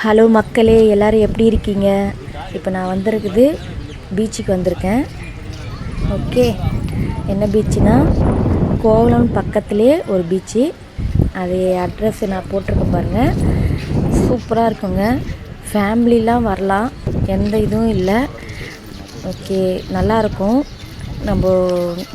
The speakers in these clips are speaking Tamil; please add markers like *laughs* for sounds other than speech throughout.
ஹலோ மக்களே எல்லோரும் எப்படி இருக்கீங்க? இப்போ நான் வந்திருக்குது பீச்சுக்கு வந்திருக்கேன். ஓகே. என்ன பீச்சுனா கோவலம் பக்கத்துலேயே ஒரு பீச்சு அது அட்ரஸ் நான் போட்டிருக்கேன் பாருங்கள் சூப்பராக இருக்குங்க. ஃபேமிலிலாம் வரலாம். எந்த இதுவும் இல்லை. ஓகே நல்லாயிருக்கும் நம்ம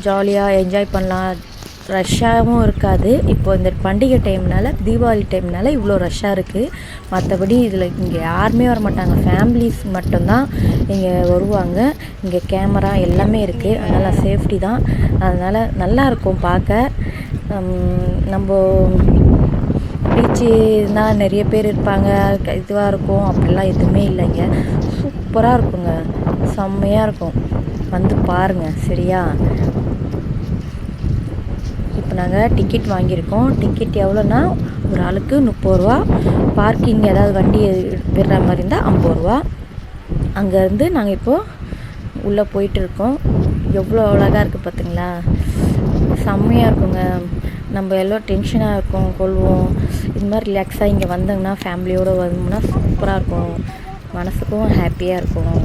ஜாலியாக என்ஜாய் பண்ணலாம். ரஷ்ஷாகவும் இருக்காது. இப்போ இந்த பண்டிகை டைம்னால தீபாவளி டைம்னால இவ்வளோ ரஷ்ஷாக இருக்குது மற்றபடி இதில் இங்கே யாருமே வர மாட்டாங்க ஃபேமிலிஸ் மட்டும்தான் இங்கே வருவாங்க. இங்கே கேமரா எல்லாமே இருக்குது அதனால் சேஃப்டி தான். அதனால் நல்லாயிருக்கும் பார்க்க. நம்ம பீச்சு தான் நிறைய பேர் இருப்பாங்க. இதுவாக இருக்கும். அப்படிலாம் எதுவுமே இல்லைங்க. சூப்பராக இருக்குங்க. செம்மையாக இருக்கும். வந்து பாருங்கள் சரியா? இப்போ நாங்கள் டிக்கெட் வாங்கியிருக்கோம். டிக்கெட் எவ்வளோன்னா ஒரு ஆளுக்கு முப்பது ரூபா. பார்க்கிங் ஏதாவது வண்டி விடுற மாதிரி இருந்தால் ஐம்பது ரூபா. அங்கேருந்து நாங்கள் இப்போது உள்ளே போயிட்டுருக்கோம் எவ்வளோ அழகாக இருக்குது பார்த்தீங்களா செம்மையாக இருக்குங்க. நம்ம எல்லாம் டென்ஷனாக இருக்கும் கொள்வோம். இது மாதிரி ரிலாக்ஸாக இங்கே வந்தோங்கன்னா ஃபேமிலியோடு வந்தோம்னா சூப்பராக இருக்கும். மனசுக்கும் ஹாப்பியாக இருக்கும்.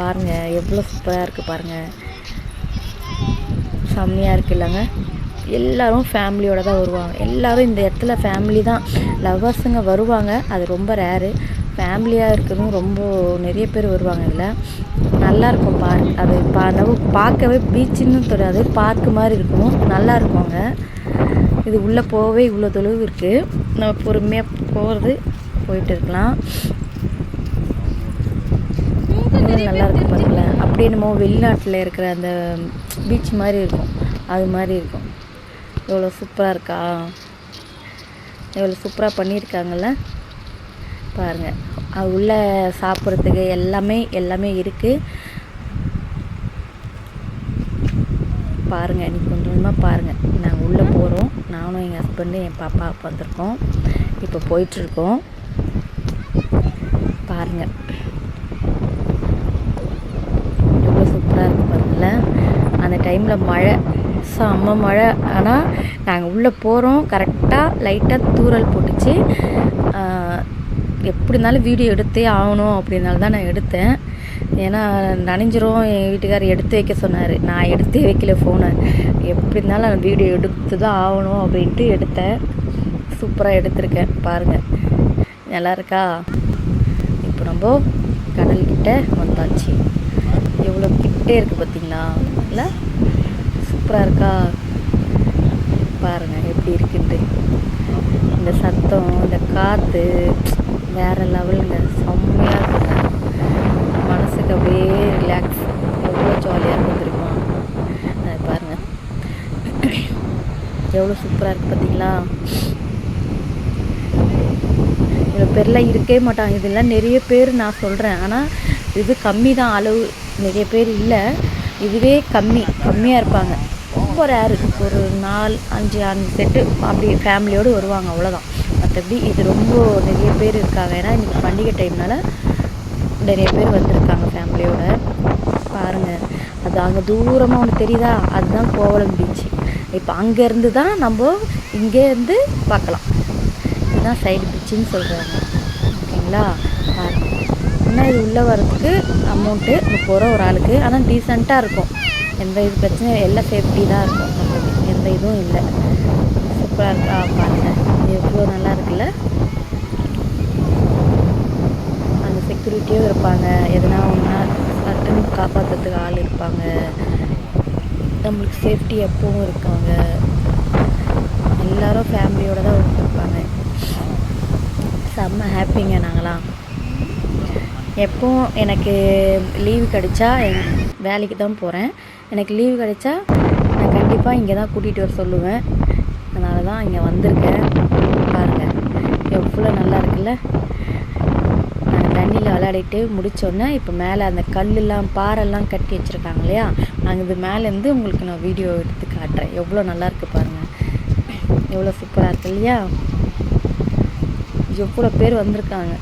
பாருங்கள் எவ்வளோ சூப்பராக இருக்குது பாருங்கள் செம்மையாக இருக்கு இல்லைங்க. எல்லோரும் ஃபேமிலியோட தான் வருவாங்க. எல்லோரும் இந்த இடத்துல ஃபேமிலி தான். லவ்வர்ஸுங்க வருவாங்க. அது ரொம்ப ரேரு ஃபேமிலியாக இருக்கிறதும் ரொம்ப நிறைய பேர் வருவாங்க இதில். நல்லாயிருக்கும் பார்க் அது பா நம்ம பார்க்கவே பீச்சுன்னு தெரியாது பார்க்கு மாதிரி இருக்கும். நல்லா இருக்குங்க இது உள்ளே போகவே இவ்வளோ தொலைவு இருக்குது நம்ம பொறுமையாக போகிறது போயிட்டு இருக்கலாம். நல்லா இருக்கும் பாருங்களேன். அப்படியே நம்ம வெளிநாட்டில் இருக்கிற அந்த பீச் மாதிரி இருக்கும். அது மாதிரி இருக்கும். எவ்வளோ சூப்பராக இருக்கா? எவ்வளோ சூப்பராக பண்ணியிருக்காங்கல்ல? பாருங்கள் அது உள்ளே சாப்பிட்றதுக்கு எல்லாமே எல்லாமே இருக்குது பாருங்கள் இன்னைக்கு கொஞ்சம் கொஞ்சமாக பாருங்கள் நாங்கள் உள்ளே போகிறோம் நானும் எங்கள் ஹஸ்பண்டும் என் பாப்பா வந்திருக்கோம். இப்போ போயிட்டுருக்கோம். பாருங்கள் எவ்வளோ சூப்பராக இருக்குது பாருங்களேன். அந்த டைமில் மழை. செம்ம மழை. ஆனால் நாங்கள் உள்ளே போகிறோம் கரெக்டாக லைட்டாக தூறல் போட்டுச்சு. எப்படி இருந்தாலும் வீடியோ எடுத்தே ஆகணும் அப்படின்னால தான் நான் எடுத்தேன். ஏன்னா நனைஞ்சிரும். என் வீட்டுக்காரர் எடுத்து வைக்க சொன்னார். நான் எடுத்தே வைக்கல ஃபோனை எப்படி இருந்தாலும் நான் வீடியோ எடுத்து தான் ஆகணும் அப்படின்ட்டு எடுத்தேன். சூப்பராக எடுத்திருக்கேன். பாருங்கள் நல்லா இருக்கா? இப்போ நம்ம கடல்கிட்ட வந்தாச்சு. எவ்வளோ கிட்டே இருக்குது பார்த்தீங்களா இல்லை? சூப்பராக இருக்கா? பாருங்கள் எப்படி இருக்குன்ட்டு. இந்த சத்தம் இந்த காற்று வேறு லெவலுங்க. செம்மையாக இருக்குங்க. மனசுக்கு அப்படியே ரிலாக்ஸ் எவ்வளோ ஜாலியாக இருந்துருக்கும் அதை பாருங்கள் எவ்வளோ சூப்பராக இருக்குது பார்த்தீங்களா? இவ்வளோ பேர்லாம் இருக்கவே மாட்டாங்க. இதெல்லாம் நிறைய பேர் நான் சொல்கிறேன் ஆனால் இது கம்மி தான் அளவு நிறைய பேர் இல்லை. இதுவே கம்மி. கம்மியாக இருப்பாங்க. ரொம்ப ரேரு ஒரு நாலு அஞ்சு அஞ்சு செட்டு அப்படி ஃபேமிலியோடு வருவாங்க. அவ்வளோதான் மற்றபடி இது ரொம்ப நிறைய பேர் இருக்காங்க. ஏன்னா இன்றைக்கி பண்டிகை டைம்னால நிறைய பேர் வந்திருக்காங்க ஃபேமிலியோட பாருங்கள் அது அங்கே தூரமாக ஒன்று தெரியுதா? அதுதான் கோவளம் பீச்சு இப்போ அங்கேருந்து தான் நம்ம இங்கேருந்து பார்க்கலாம். இதுதான் சைடு பீச்சுன்னு சொல்கிறாங்க ஓகேங்களா? பாருங்கள் இன்னும் இது உள்ளே வரதுக்கு அமௌண்ட்டு முப்பது ரூபா ஒரு ஆளுக்கு. ஆனால் டீசெண்டாக இருக்கும். எந்த இது பிரச்சனையும் எல்லாம் சேஃப்டி தான் இருக்கும். நம்மளுக்கு எந்த இதுவும் இல்லை. சூப்பராக இருக்கா? பாருங்கள் எவ்வளோ நல்லா இருக்குல்ல? அந்த செக்யூரிட்டியும் இருப்பாங்க. எதனா ஒன்றா சட்டுன்னு காப்பாற்றுறதுக்கு ஆள் இருப்பாங்க. நம்மளுக்கு சேஃப்டி எப்பவும் இருக்காங்க. எல்லாரும் ஃபேமிலியோடு தான் வந்துருப்பாங்க செம்ம ஹாப்பிங்க நாங்களாம். எப்போவும் எனக்கு லீவு கிடைச்சா வேலைக்கு தான் போகிறேன் எனக்கு லீவு கிடைச்சா நான் கண்டிப்பாக இங்கே தான் கூட்டிகிட்டு வர சொல்லுவேன். அதனால தான் இங்கே வந்திருக்கேன். பாருங்கள் எவ்வளோ நல்லா இருக்குல்ல? தண்ணியில் விளையாடிட்டு முடித்தோடனே இப்போ மேலே அந்த கல்லெல்லாம் பாறைலாம் கட்டி வச்சுருக்காங்க இல்லையா? அங்கே இது மேலேருந்து உங்களுக்கு நான் வீடியோ எடுத்து காட்டுறேன். எவ்வளோ நல்லா இருக்குது பாருங்கள் எவ்வளோ சூப்பராக இருக்கு இல்லையா? எவ்வளோ பேர் வந்திருக்காங்க.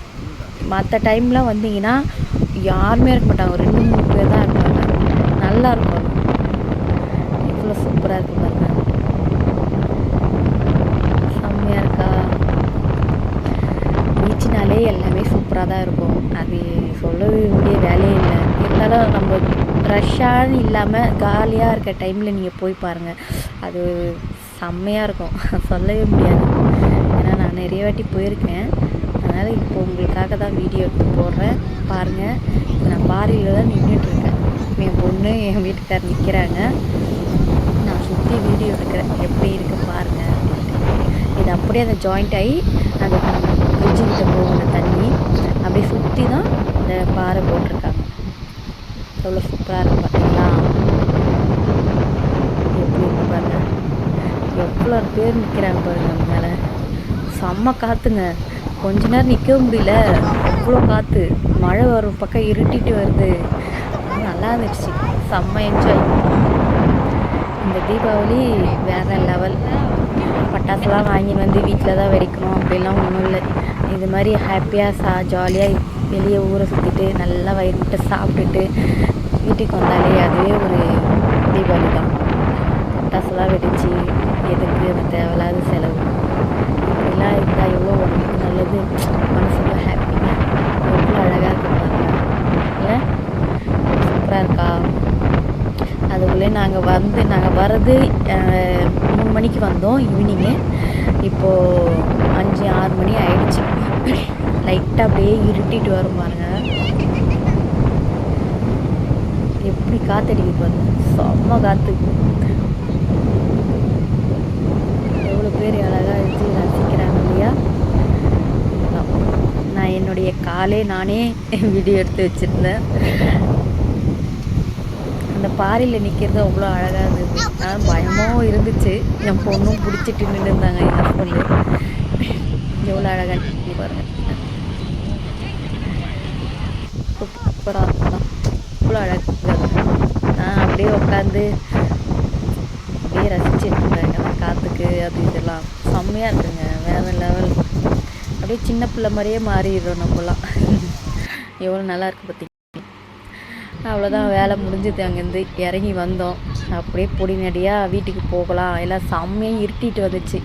மற்ற டைம்லாம் வந்தீங்கன்னா யாருமே இருக்க மாட்டாங்க. ஒரு ரெண்டு மூணு பேர் தான் இருப்பாங்க. நல்லா இருக்கும் எவ்வளோ சூப்பராக இருக்கு பாருங்க செம்மையாக இருக்கா பீச் தீபாவளினாலே எல்லாமே சூப்பராக தான் இருக்கும் அது சொல்ல வேண்டிய வேலையே இல்லை இருந்தாலும் நம்ம ரஷ்ஷான்னு இல்லாமல் காலியாக இருக்க டைமில் நீங்கள் போய் பாருங்கள் அது செம்மையாக இருக்கும். *laughs* சொல்லவே முடியாது. ஏன்னா நான் நிறைய வாட்டி போயிருக்கேன். அதனால் இப்போ உங்களுக்காக தான் வீடியோ எடுத்து போடுறேன். பாருங்கள் இப்போ நான் பாரியில் தான் நின்றுட்டுருக்கேன் என் பொண்ணு என் வீட்டுக்கார் நிற்கிறாங்க நான் சுற்றி வீடியோ எடுக்கிறேன். எப்படி இருக்கு பாருங்கள் இது அப்படியே அந்த ஜாயிண்ட் ஆகி அந்த பிரிட்ஜு கிட்ட போகும் அந்த தண்ணி. அப்படியே சுற்றி தான் இந்த பாறை போட்டிருக்காங்க. எவ்வளோ சூப்பராக இருக்கும் பார்த்தீங்களா எப்படி இருக்கு பாருங்க எவ்வளோ பேர் நிற்கிறாங்க பாருங்க மேலே. செம்ம காற்றுங்க கொஞ்ச நேரம் நிற்கவும் முடியல. அவ்வளோ காற்று மழை வரும் பக்கம் இருட்டிட்டு வருது. நல்லா இருந்துச்சு. செம்ம என்ஜாய் இந்த தீபாவளி வேறு லெவல் பட்டாசுலாம் வாங்கி வந்து வீட்டில் தான் வெடிக்கணும். அப்படிலாம் ஒன்றும் இல்லை. இது மாதிரி ஹாப்பியாக சா ஜாலியாக வெளியே ஊரை சுற்றிட்டு நல்லா வயிறு சாப்பிட்டுட்டு வீட்டுக்கு வந்தாலே அதுவே ஒரு தீபாவளி தான் பட்டாசுலாம் வெடிச்சு எதுக்கு அந்த தேவையில்லாத செலவு? இப்படிலாம் இருந்தால் எவ்வளோ உடம்புக்கு நல்லது? மனசுக்கு ஹாப்பிங்க எவ்வளோ அழகாக இருக்கு இல்லை? சூப்பராக இருக்கா? அதுக்குள்ளே நாங்கள் வந்து நாங்கள் வர்றது மூணு மணிக்கு வந்தோம் ஈவினிங்கு இப்போது அஞ்சு ஆறு மணி ஆயிடுச்சு. லைட்டாக அப்படியே இருட்டிட்டு வரும் பாருங்க. எப்படி காத்தடிக்கு பாருங்க. செம்ம காற்று எவ்வளோ பேர் அழகாக வச்சு ரசிக்கிறாங்க இல்லையா அதான். நான் என்னுடைய காலே நானே வீடியோ எடுத்து வச்சுருந்தேன். அந்த பாறையில் நிற்கிறது அவ்வளோ அழகாக இருந்தது. ஆனால் பயமும் இருந்துச்சு. என் பொண்ணும் பிடிச்சிட்டு நின்று இருந்தாங்க என் ஹஸ்பண்டு எவ்வளோ அழகாக நிற்கி பாருங்கள் சூப்பராக இருக்கும் அவ்வளோ அழகாக நான் அப்படியே உட்காந்து அப்படியே ரசிச்சுட்டு இருந்தேன். காற்றுக்கு அது இதெல்லாம். செம்மையாக இருக்குங்க. வேறு லெவல் அப்படியே சின்ன பிள்ளை மாதிரியே மாறிடுறோம் நம்மலாம். எவ்வளோ நல்லா இருக்குது பார்த்தீங்க. அவ்வளோதான் வேலை முடிஞ்சது அங்கேருந்து. இறங்கி வந்தோம். அப்படியே பொடிநடியாக வீட்டுக்கு போகலாம். எல்லாம் செம்மையாக இருட்டிட்டு வந்துச்சு.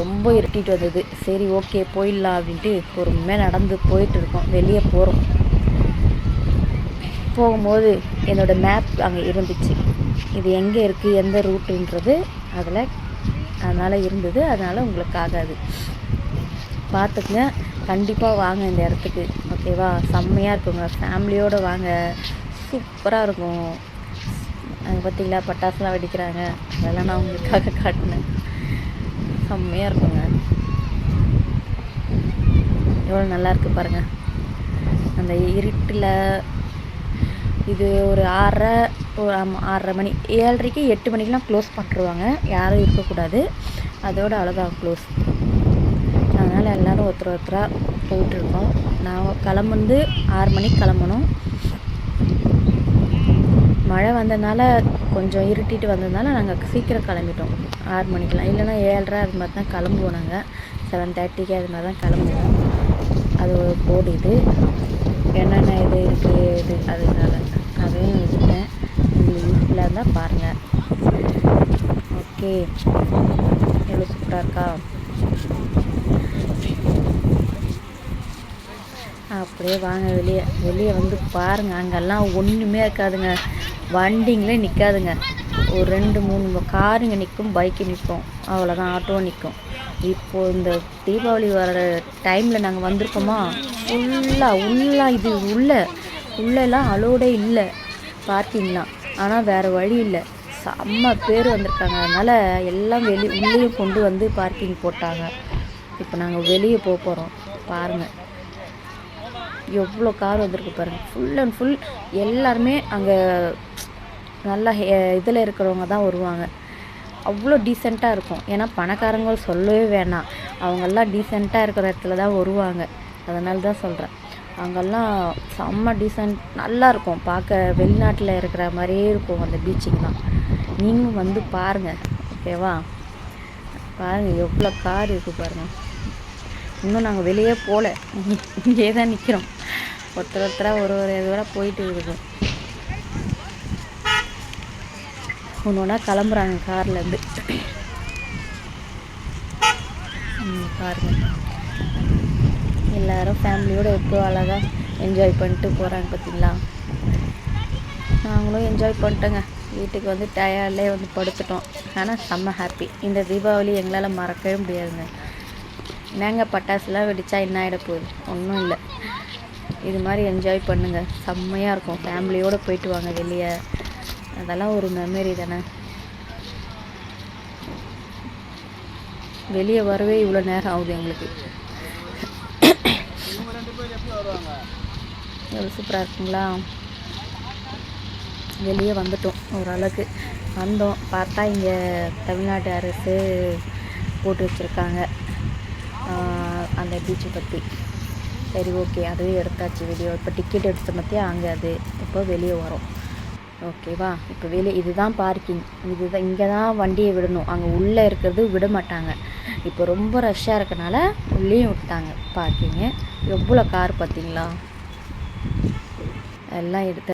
ரொம்ப இருட்டிட்டு வந்தது. சரி ஓகே போயிடலாம் அப்படின்ட்டு பொறுமையாக நடந்து போயிட்டு இருக்கோம். வெளியே போகிறோம் போகும்போது என்னோடய மேப் அங்கே இருந்துச்சு. இது எங்கே இருக்குது எந்த ரூட்டுன்றது அதில் அதனால் இருந்தது. அதனால் உங்களுக்கு ஆகாது. பார்த்துக்குங்க. கண்டிப்பாக வாங்க இந்த இடத்துக்கு. ஓகேவா செம்மையாக இருக்குங்க. ஃபேமிலியோடு வாங்க. சூப்பராக இருக்கும். அங்கே பார்த்தீங்களா பட்டாசுலாம் வெடிக்கிறாங்க. அதெல்லாம் நான் உங்களுக்காக காட்டினேன். செம்மையாக இருக்குங்க. எவ்வளோ நல்லா இருக்குது பாருங்கள் அந்த இருட்டில் இது ஒரு ஆறரை ஒரு ஆறரை மணி ஏழரைக்கு எட்டு மணிக்கெலாம் க்ளோஸ் பண்ணிருவாங்க. யாரும் இருக்கக்கூடாது. அதோட அவ்வளோதான் க்ளோஸ் எல்லோரும் ஒருத்தர் ஒருத்தராக போயிட்டுருக்கோம். நான் கிளம்புந்து ஆறு மணிக்கு கிளம்பணும். மழை வந்ததுனால கொஞ்சம் இருட்டிட்டு வந்ததுனால நாங்கள் சீக்கிரம் கிளம்பிட்டோம். ஆறு மணிக்கெலாம் இல்லைன்னா ஏழரை அது மாதிரி தான் கிளம்புவோம் நாங்கள் செவன் தேர்ட்டிக்கு அது மாதிரி தான் கிளம்புவோம். அது ஒரு கோடு இது. என்னென்ன இது இருக்குது இது அதனால அதையும் விட்டுட்டேன் உங்களுக்கு யூஸ்ஃபுல்லாக இருந்தால் பாருங்கள் ஓகே. எவ்வளோ சூப்பராக இருக்கா? அப்படியே வாங்க வெளியே வெளியே வந்து பாருங்கள் அங்கெல்லாம் ஒன்றுமே இருக்காதுங்க. வண்டிங்களே நிற்காதுங்க ஒரு ரெண்டு மூணு காருங்க நிற்கும் பைக்கு நிற்கும் அவ்வளோதான் ஆட்டோ நிற்கும் இப்போது இந்த தீபாவளி வர டைமில் நாங்கள் வந்திருக்கோமா? ஃபுல்லாக உள்ளா இது உள்ள. உள்ளெல்லாம் அலோடே இல்லை. பார்க்கிங்லாம் ஆனால் வேறு வழி இல்லை. செம்ம பேர் வந்திருக்காங்க. அதனால் எல்லாம் வெளி உள்ளேயும் கொண்டு வந்து பார்க்கிங் போட்டாங்க. இப்போ நாங்கள் வெளியே போக போகிறோம் பாருங்கள் எவ்வளோ கார் வந்திருக்கு பாருங்கள் ஃபுல் அண்ட் ஃபுல் எல்லாருமே அங்கே நல்லா இதில் இருக்கிறவங்க தான் வருவாங்க. அவ்வளோ டீசெண்டாக இருக்கும். ஏன்னா பணக்காரங்க சொல்லவே வேணாம். அவங்கெல்லாம் டீசெண்டாக இருக்கிற இடத்துல தான் வருவாங்க. அதனால தான் சொல்கிறேன் அங்கெல்லாம் செம்ம டீசெண்ட் நல்லாயிருக்கும் பார்க்க வெளிநாட்டில் இருக்கிற மாதிரியே இருக்கும் அந்த பீச்சுக்கெலாம் நீங்களும் வந்து பாருங்கள் ஓகேவா பாருங்கள் எவ்வளோ கார் இருக்குது பாருங்கள் இன்னும் நாங்கள் வெளியே போகல இங்கே தான் நிற்கிறோம் ஒருத்தர் ஒருத்தராக ஒரு ஒரு இதோட போயிட்டு இருக்கும் ஒன்று ஒன்றா கிளம்புறாங்க கார்லேருந்து பாருங்க. எல்லாரும் ஃபேமிலியோடு எப்போ அழகாக என்ஜாய் பண்ணிட்டு போகிறாங்க பார்த்தீங்களா நாங்களும் என்ஜாய் பண்ணிட்டோங்க. வீட்டுக்கு வந்து டயர்ட்லேயே வந்து படுத்துட்டோம். ஆனால் செம்ம ஹாப்பி இந்த தீபாவளி எங்களால் மறக்கவே முடியாதுங்க. என்னங்க பட்டாசுலாம் வெடித்தா என்ன ஆகிட போகுது? ஒன்றும் இல்லை. இது மாதிரி என்ஜாய் பண்ணுங்கள் செம்மையாக இருக்கும். ஃபேமிலியோடு போயிட்டு வாங்க வெளியே. அதெல்லாம் ஒரு மெமரி தானே. வெளியே வரவே இவ்வளோ நேரம் ஆகுது எங்களுக்கு. எவ்வளோ சூப்பராக இருக்குங்களா? வெளியே வந்துட்டோம். ஓரளவுக்கு வந்தோம். பார்த்தா இங்கே தமிழ்நாடு அரசு போட்டு வச்சுருக்காங்க. அந்த பீச்சை பற்றி சரி ஓகே அதுவே எடுத்தாச்சு வீடியோ இப்போ டிக்கெட் எடுத்த பற்றியா அங்கே அது இப்போ வெளியே வரும். ஓகேவா இப்போ வெளியே இதுதான் பார்க்கிங் இதுதான் இங்கே தான் வண்டியை விடணும். அங்கே உள்ளே இருக்கிறது விட மாட்டாங்க. இப்போ ரொம்ப ரஷ்ஷாக இருக்கனால உள்ளேயும் விட்டாங்க பார்க்கிங்கு எவ்வளோ கார் பார்த்தீங்களா? எல்லாம் எடுத்து